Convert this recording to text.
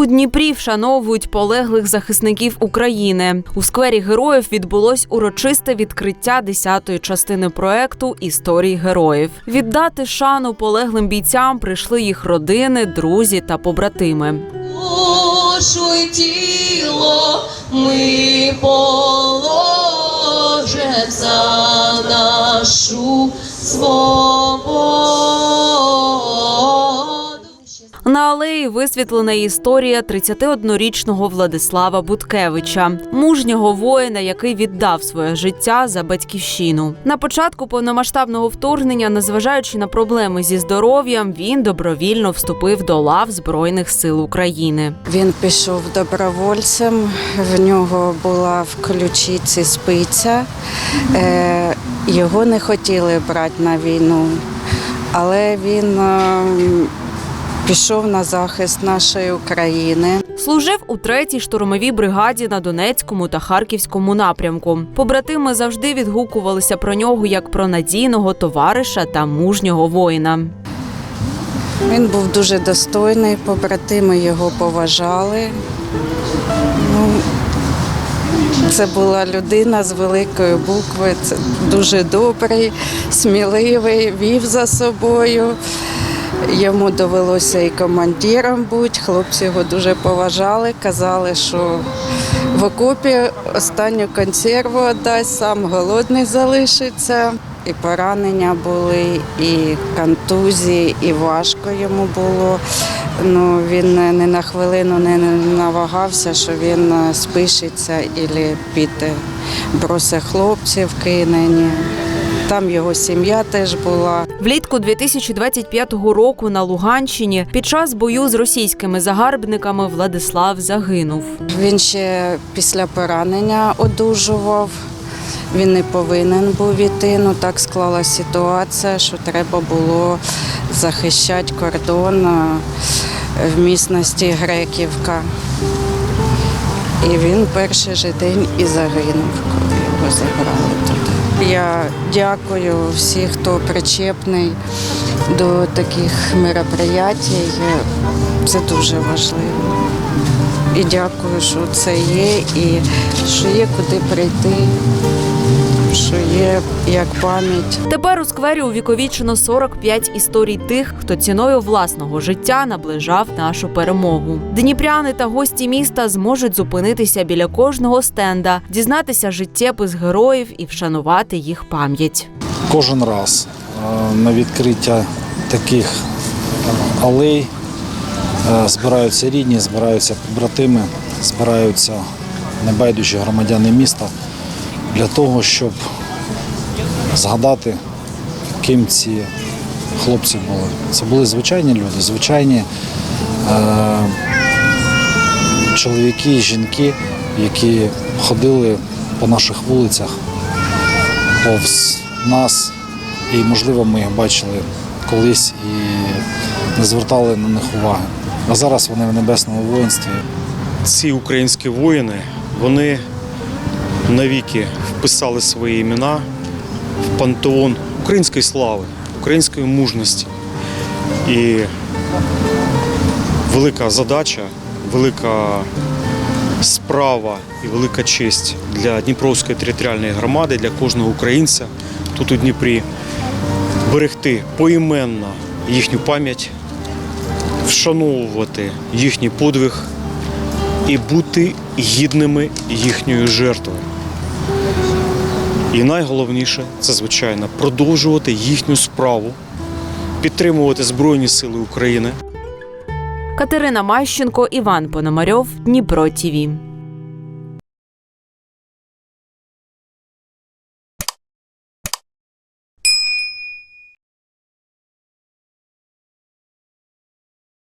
У Дніпрі вшановують полеглих захисників України. У сквері героїв відбулось урочисте відкриття 10-ї частини проекту Історії героїв. Віддати шану полеглим бійцям прийшли їх родини, друзі та побратими. душу тіло ми положим за нашу свободу. Алеї висвітлена історія 31-річного Владислава Буткевича, мужнього воїна, який віддав своє життя за батьківщину. На початку повномасштабного вторгнення, незважаючи на проблеми зі здоров'ям, він добровільно вступив до лав Збройних сил України. Він пішов добровольцем, в нього була в ключиці спиця. Е, Його не хотіли брати на війну, але він е, пішов на захист нашої України. Служив у третій штурмовій бригаді на Донецькому та Харківському напрямку. Побратими завжди відгукувалися про нього як про надійного товариша та мужнього воїна. Він був дуже достойний, побратими його поважали. Ну, це була людина з великої букви, це дуже добрий, сміливий, вів за собою. Йому довелося і командиром бути. Хлопці його дуже поважали, казали, що в окопі останню консерву дасть, сам голодний залишиться. І поранення були, і контузії, і важко йому було. Ну, він не на хвилину не навагався, що він е, спишеться і піде, бросить хлопців, кине. Там його сім'я теж була. Влітку 2025 року на Луганщині під час бою з російськими загарбниками Владислав загинув. Він ще після поранення одужував. Він не повинен був іти. Ну так склалася ситуація, що треба було захищати кордон е, в місності Греківка. І він перший же день і загинув, коли його забрали туди. Я дякую всім, хто причепний до таких мероприятій. Це дуже важливо. І дякую, що це є, і що є куди прийти, що є як пам'ять. Тепер у сквері увіковічено 45 історій тих, хто ціною власного життя наближав нашу перемогу. Дніпряни та гості міста зможуть зупинитися біля кожного стенда, дізнатися життєпис героїв і вшанувати їх пам'ять. Кожен раз е, на відкриття таких е, алей е, збираються рідні, збираються побратими, збираються небайдужі громадяни міста для того, щоб згадати, ким ці хлопці були. Це були звичайні люди, звичайні е, чоловіки і жінки, які ходили по наших вулицях повз нас, і, можливо, ми їх бачили колись і не звертали на них уваги. А зараз вони в небесному воїнстві. ці українські воїни вони навіки вписали свої імена в пантеон української слави, української мужності. І велика задача, велика справа і велика честь для Дніпровської територіальної громади, для кожного українця тут у Дніпрі берегти поіменно їхню пам'ять, вшановувати їхній подвиг і бути гідними їхньої жертви. І найголовніше це, звичайно, продовжувати їхню справу, підтримувати Збройні Сили України. Катерина Мащенко, Іван Пономарьов, Дніпро ТІВІ.